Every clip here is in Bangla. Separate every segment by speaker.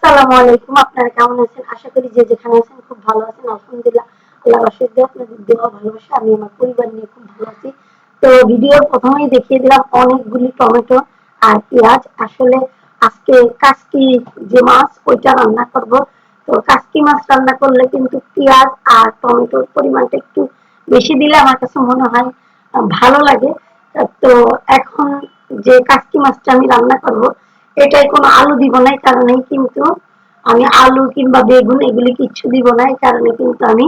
Speaker 1: আসসালামু আলাইকুম। আপনারা কেমন আছেন? আশা করি যে যেখানে আছেন খুব ভালো আছেন। আলহামদুলিল্লাহ, আল্লাহ দিয়ে আপনাদের আমি আমার পরিবার নিয়ে খুব ভালো আছি। তো ভিডিওর প্রথমেই দেখিয়ে দিলাম অনেকগুলি টমেটো আর পেঁয়াজ। আসলে আজকে কাসকি যে মাছ, ওইটা রান্না করব। তো কাসকি মাছ রান্না করলে কিন্তু পেঁয়াজ আর টমেটোর পরিমাণটা একটু বেশি দিলে আমার কাছে মনে হয় ভালো লাগে। তো এখন যে কাসকি মাছটা আমি রান্না করব এটাই কোনো আলু দিব না, এই কারণে কিন্তু আমি আলু কিংবা বেগুন এগুলি কিচ্ছু দিব না, এই কারণে কিন্তু আমি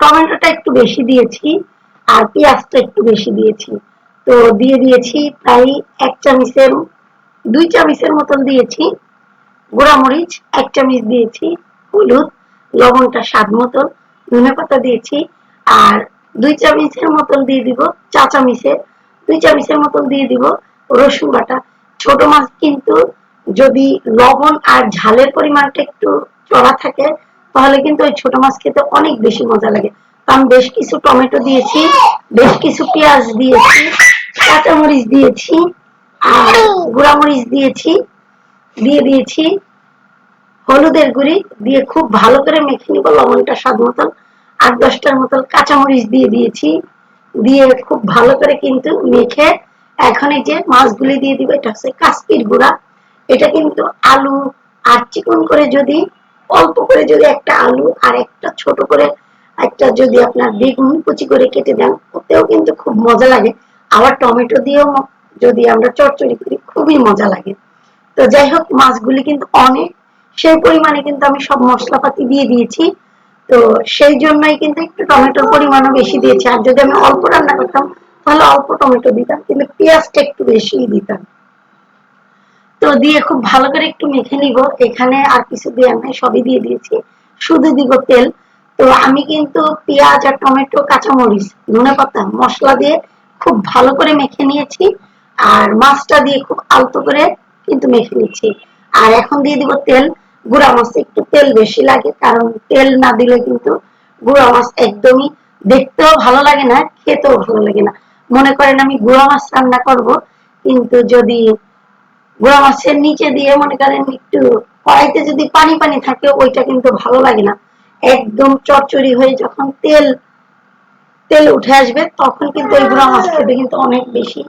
Speaker 1: টমেটোটা একটু বেশি দিয়েছি আর পেঁয়াজটা একটু বেশি দিয়েছি। তো দিয়ে দিয়েছি প্রায় এক চামচের, দুই চামচের মতন দিয়েছি গোড়ামরিচ, এক চামচ দিয়েছি হলুদ, লবণটা স্বাদ মতন, ধনে পাতা দিয়েছি আর দুই চামচের মতন দিয়ে দিব চা চামচের দুই চামচের মতন দিয়ে দিব রসুন বাটা। ছোট মাছ কিন্তু যদি লবণ আর ঝালের পরিমাণটা একটু চড়া থাকে, তাহলে কিন্তু ওই ছোট মাছ খেতে অনেক বেশি মজা লাগে। আমি বেশ কিছু টমেটো দিয়েছি, বেশ কিছু পেঁয়াজ দিয়েছি, কাঁচামরিচ দিয়েছি, আর গুঁড়ামরিচ দিয়েছি, দিয়ে দিয়েছি, হলুদের গুঁড়ি দিয়ে খুব ভালো করে মেখে নিব লবণটা স্বাদ মতন, আট দশটার মতন কাঁচামরিচ দিয়ে দিয়েছি, দিয়ে খুব ভালো করে কিন্তু মেখে এখন এই যে মাছগুলি দিয়ে দিব, এটা হচ্ছে কাশ্মীর গুঁড়া। এটা কিন্তু আলু আর চিকন করে যদি, অল্প করে যদি একটা আলু আর একটা ছোট করে একটা যদি আপনার বেগুন কুচি করে কেটে দেন, ওতেও কিন্তু খুব মজা লাগে। আবার টমেটো দিয়েও যদি আমরা চচ্চড়ি করি, খুবই মজা লাগে। তো যাই হোক, মাছগুলি কিন্তু অনেক, সেই পরিমাণে কিন্তু আমি সব মশলাপাতি দিয়ে দিয়েছি। তো সেই জন্যই কিন্তু একটু টমেটোর পরিমাণও বেশি দিয়েছি। আর যদি আমি অল্প রান্না করতাম, তাহলে অল্প টমেটো দিতাম, কিন্তু পেঁয়াজটা একটু বেশি দিতাম। তো দিয়ে খুব ভালো করে একটু মেখে নিব। এখানে আর কিছু দিয়ে আমি সবই দিয়ে দিয়েছি। শুধু দিব তেল। তো আমি কিন্তু পেঁয়াজ আর টমেটো, কাঁচামরিচ, ধনে পাতা মশলা দিয়ে খুব ভালো করে মেখে নিয়েছি। আর মাছটা দিয়ে খুব আলতো করে কিন্তু মেখে নিচ্ছি। আর এখন দিয়ে দিব তেল। গুঁড়া মাছ একটু তেল বেশি লাগে, কারণ তেল না দিলে কিন্তু গুঁড়া মাছ একদমই দেখতেও ভালো লাগে না, খেতেও ভালো লাগে না। মনে করেন আমি গুঁড়া মাছ রান্না করব, কিন্তু যদি গুঁড়া নিচে দিয়ে মনে করেন একটু কড়াইতে যদি পানি পানি থাকে, ওইটা কিন্তু ভালো লাগে না। একদম চচ্চড়ি হয়ে যখন তেল তেল উঠে আসবে, তখন কিন্তু ওই গুঁড়া মাছ খেতে কিন্তু অনেক বেশি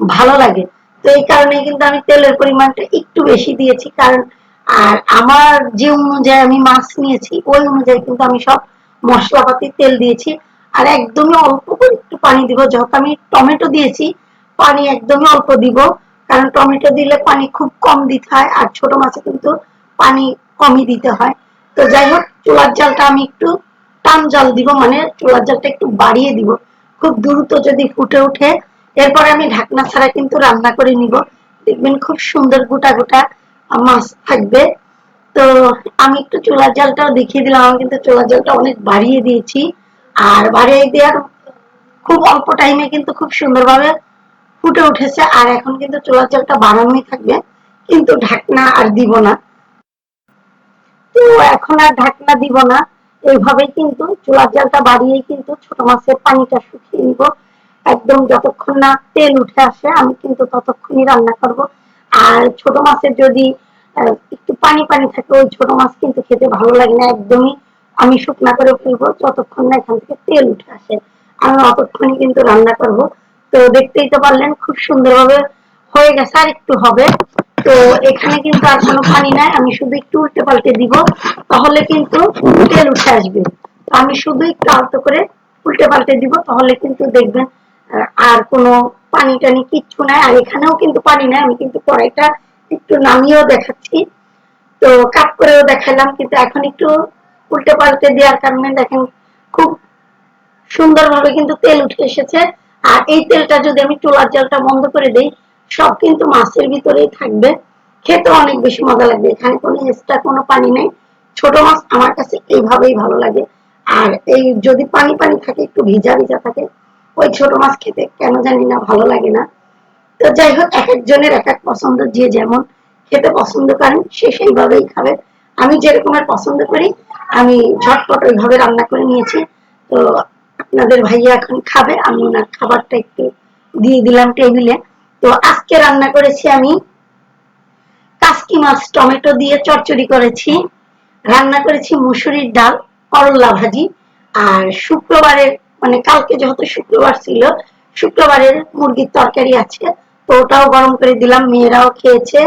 Speaker 1: ভালো লাগে। তো এই কারণে কিন্তু আমি তেলের পরিমাণটা একটু বেশি দিয়েছি। কারণ, আর আমার যে অনুযায়ী আমি মাছ নিয়েছি, ওই অনুযায়ী কিন্তু আমি সব মশলাপাতি তেল দিয়েছি। আর একদমই অল্প করে একটু পানি দিব, যত আমি টমেটো দিয়েছি, পানি একদমই অল্প দিব। কারণ টমেটো দিলে পানি খুব কম দিতে হয়, আর ছোট মাছে কিন্তু পানি কমই দিতে হয়। তো যাই হোক, চুলার জালটা আমি একটু টান জল দিব মানে চুলার জালটা একটু বাড়িয়ে দিব। খুব দ্রুত যদি ফুটে ওঠে, এরপরে আমি ঢাকনা ছাড়া কিন্তু রান্না করে নিব। দেখবেন খুব সুন্দর গোটা গোটা মাছ থাকবে। তো আমি একটু চুলার জালটাও দেখিয়ে দিলাম, আমি কিন্তু চুলার জালটা অনেক বাড়িয়ে দিয়েছি। আর বাড়িয়ে দেওয়ার খুব অল্প টাইমে কিন্তু খুব সুন্দরভাবে ফুটে উঠেছে, আর এখন কিন্তু জালটা বাড়ানোই থাকবে, কিন্তু ঢাকনা আর দিব না। তো এখন আর ঢাকনা দিব না, এইভাবেই কিন্তু চুলার জালটা বাড়িয়েই কিন্তু ছোট মাছের পানিটা শুকিয়ে নিব। একদম যতক্ষণ না তেল উঠে আসে, আমি কিন্তু ততক্ষণই রান্না করব। আর ছোট মাছের যদি একটু পানি পানি থাকে, ওই ছোট মাছ কিন্তু খেতে ভালো লাগে না, একদমই আমি শুকনা করে ফেলব, যতক্ষণ না এখান থেকে তেল উঠে আসে। আমি অতক্ষণই কিন্তু রান্না করব। তো দেখতেই তো পারলেন, খুব সুন্দরভাবে হয়ে গেছে, আর একটু হবে। তো এখানে কিন্তু আর কোনো পানি নাই, আমি শুধু একটু উল্টে পাল্টে দিব, তাহলে কিন্তু তেল উঠে আসবে। আমি শুধু একটু আলতো করে উল্টে পাল্টে দিব, তাহলে কিন্তু দেখবেন আর কোনো পানি টানি কিচ্ছু নাই। আর এখানেও কিন্তু পানি নাই, আমি কিন্তু কড়াইটা একটু নামিয়েও দেখাচ্ছি। তো কাপ করেও দেখালাম, কিন্তু এখন একটু উল্টে পাল্টে দেওয়ার কারণে দেখেন খুব সুন্দরভাবে কিন্তু তেল উঠে এসেছে। আর এই তেলটা যদি আমি চুলার জলটা বন্ধ করে দেই, সব কিন্তু মাছের ভিতরেই থাকবে। খেতে অনেক বেশি মজা লাগবে। এখানে কোনো এক্সট্রা কোনো পানি নেই। ছোট মাছ আমার কাছে এইভাবেই ভালো লাগে। আর এই যদি পানি পানি থাকে, একটু ভিজা ভিজা থাকে, ওই ছোট মাছ খেতে কেন জানি না ভালো লাগে না। তো যাই হোক, এক একজনের এক এক পছন্দ, যে যেমন খেতে পছন্দ করেন, সে সেইভাবেই খাবে। আমি যেরকমের পছন্দ করি, আমি ঝটপট ওইভাবে রান্না করে নিয়েছি। তো আপনাদের ভাইয়া এখন খাবে, আমি ওনার খাবারটা একটু দিয়ে দিলাম টেবিলে। তো আজকে রান্না করেছি আমি কাসকি মাছ, টমেটো দিয়ে চচ্চড়ি করেছি, রান্না করেছি মুসুরির ডাল করল্লা ভাজি, আর শুক্রবারের মানে কালকে যেহেতু শুক্রবার ছিল, শুক্রবারের মুরগির তরকারি আছে, তো ওটাও গরম করে দিলাম, মেয়েরাও খেয়েছে,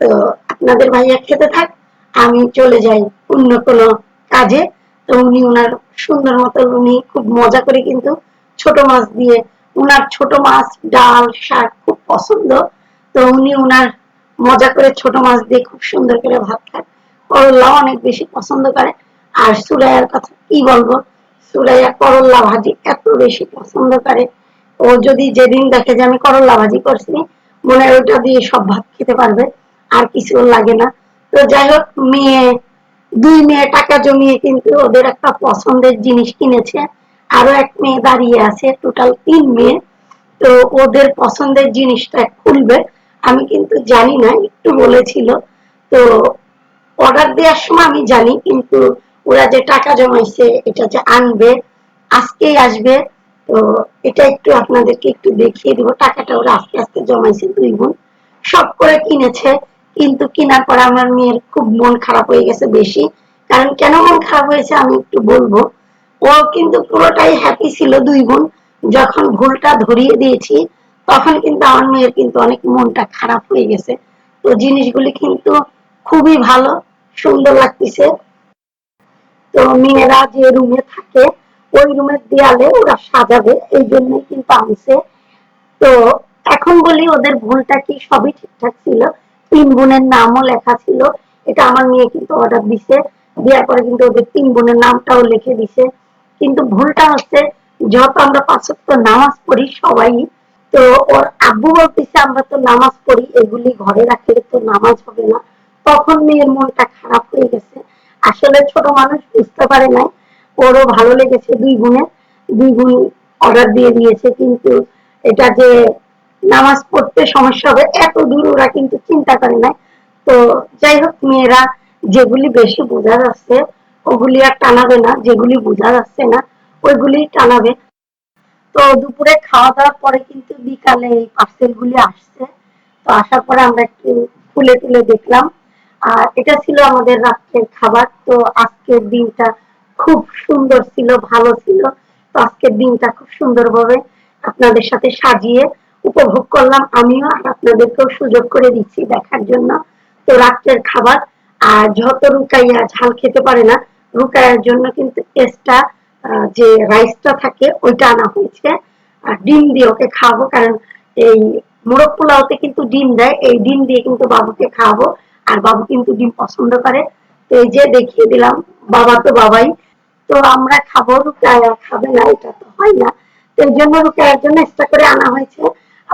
Speaker 1: তো আপনাদের ভাইয়া খেতে থাক, আমি চলে যাই অন্য কোনো কাজে। তো উনি ওনার সুন্দর মতো, উনি খুব মজা করে কিন্তু ছোট মাছ দিয়ে, উনার ছোট মাছ, ডাল, শাক খুব পছন্দ। তো উনি উনার মজা করে ছোট মাছ দিয়ে খুব সুন্দর করে ভাত খায়। করল্লা অনেক বেশি পছন্দ করে। আর সুরাইয়ার কথা কি বলব? সুরাইয়া করল্লা ভাজি এত বেশি পছন্দ করে। ও যদি যেদিন দেখে যে আমি করল্লা ভাজি করছি, মনে হয় ওটা দিয়ে সব ভাত খেতে পারবে। আর কিছু লাগে না। তো যাই হোক, মেয়ে দুই মেয়ে টাকা জমিয়ে কিন্তু ওদের একটা পছন্দের জিনিস কিনেছে। আরও এক মেয়ে দাঁড়িয়ে আছে টোটাল তিন মেয়ে। তো ওদের পছন্দের জিনিসটা খুলবে, আমি কিন্তু জানি না, একটু বলেছিল। তো অর্ডার দেওয়ার সময় আমি জানি, কিন্তু ওরা যে টাকা জমাইছে, এটা যে আনবে, আজকেই আসবে। তো এটা একটু আপনাদেরকে একটু দেখিয়ে দিব, টাকাটা ওরা আস্তে আস্তে জমাইছে দুই বোন। সব করে কিনেছে। কিন্তু কেনার পর আমার মেয়ের খুব মন খারাপ হয়ে গেছে বেশি। কারণ কেন মন খারাপ হয়েছে আমি একটু বলব। ও কিন্তু পুরোটাই হ্যাপি ছিল দুই বোন যখন ভুলটা ধরিয়ে দিয়েছি, তখন কিন্তু আমার মেয়ের কিন্তু অনেক মনটা খারাপ হয়ে গেছে। তো জিনিসগুলি কিন্তু খুবই ভালো, সুন্দর লাগতেছে। তো মেয়েরা যে রুমে থাকে, ওই রুমের দেয়ালে ওরা সাজাবে, এই জন্যই কিন্তু আনছে। তো এখন বলি ওদের ভুলটা কি সবই ঠিকঠাক ছিল। তিন বোনের নামও লেখা ছিল। এটা আমার মেয়ে কিন্তু অর্ডার দিছে। দেওয়ার পরে কিন্তু ওদের তিন বোনের নামটাও লিখে দিছে। কিন্তু ভুলটা হচ্ছে যত আমরা পাঁচত্ব নামাজ পড়ি সবাই, তো ওর আব্বু বলতেছে, আমরা তো নামাজ পড়ি, এগুলি ঘরে রাখলে তো নামাজ হবে না। তখন মেয়ের মনটা খারাপ হয়ে গেছে। আসলে ছোট মানুষ বুঝতে পারে নাই, ওরও ভালো লেগেছে দুই গুণে দুই গুণ অর্ডার দিয়ে দিয়েছে, কিন্তু এটা যে নামাজ পড়তে সমস্যা হবে, এত দূর ওরা কিন্তু চিন্তা করে না তো যাই হোক, মেয়েরা যেগুলি বেশি বোঝা যাচ্ছে, ওগুলি আর টানাবে না, যেগুলি বোঝা যাচ্ছে না, ওইগুলি টানাবে। তো দুপুরে খাওয়া দাওয়ার পরে কিন্তু বিকালে এই পার্সেল গুলি আসছে। তো আসার পরে আমরা একটু খুলে তুলে দেখলাম। আর এটা ছিল আমাদের রাত্রের খাবার। তো আজকের দিনটা খুব সুন্দর ছিল, ভালো ছিল। তো আজকের দিনটা খুব সুন্দরভাবে আপনাদের সাথে সাজিয়ে উপভোগ করলাম, আমিও আর আপনাদেরকেও সুযোগ করে দিচ্ছি দেখার জন্য। তো রাত্রের খাবার, আর যত রুকাইয়া ঝাল খেতে পারে না, রুকাইয়ার জন্য কিন্তু এক্সট্রা যে রাইসটা থাকে, ওইটা আনা হয়েছে। আর ডিম দিয়ে ওকে খাওয়াবো, কারণ এই মোরগ পোলাওতে কিন্তু ডিম দেয়, এই ডিম দিয়ে কিন্তু বাবুকে খাওয়াবো, আর বাবু কিন্তু ডিম পছন্দ করে। তো এই যে দেখিয়ে দিলাম, বাবা তো বাবাই। তো আমরা খাব রুকায়া খাবে না, এটা তো হয় না। তো এই জন্য রুকায়ার জন্য এক্সট্রা করে আনা হয়েছে।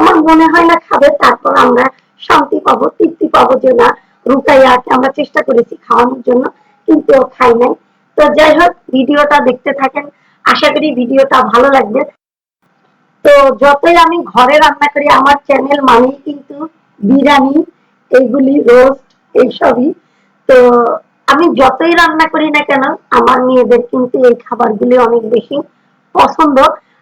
Speaker 1: আমার মনে হয় না খাবে, তারপর আমরা শান্তি পাবো, তৃপ্তি পাবো যে না রুকাইয়াকে আমরা চেষ্টা করেছি খাওয়ানোর জন্য, কিন্তু ও খাই নাই। তো যাই হোক, ভিডিওটা দেখতে থাকেন, আশা করি ভিডিওটা ভালো লাগবে। তো যতই আমি ঘরে রান্না করি, আমার চ্যানেল মানেই কিন্তু বিরিয়ানি, এইগুলি রোস্ট এইসবই। তো আমি যতই রান্না করি না কেন, আমার মেয়েদের কিন্তু এই খাবারগুলি অনেক বেশি পছন্দ।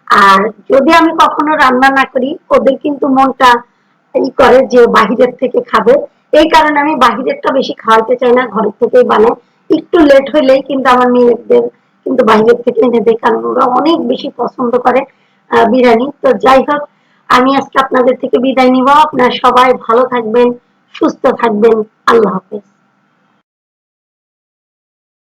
Speaker 1: আর যদি আমি কখনো রান্না না করি, ওদের কিন্তু মনটা ই করে যে বাহিরের থেকে খাবে। এই কারণে আমি বাহিরেরটা বেশি খাওয়াতে চাই না, ঘরের থেকেই বানাই। একটু লেট হইলেই কিন্তু আমার মেয়েদের কিন্তু বাইরের থেকে এনে দেয়, কারণ ওরা অনেক বেশি পছন্দ করে বিরিয়ানি। তো যাই হোক, আমি আজকে আপনাদের থেকে বিদায় নিব। আপনারা সবাই ভালো থাকবেন, সুস্থ থাকবেন। আল্লাহ হাফেজ।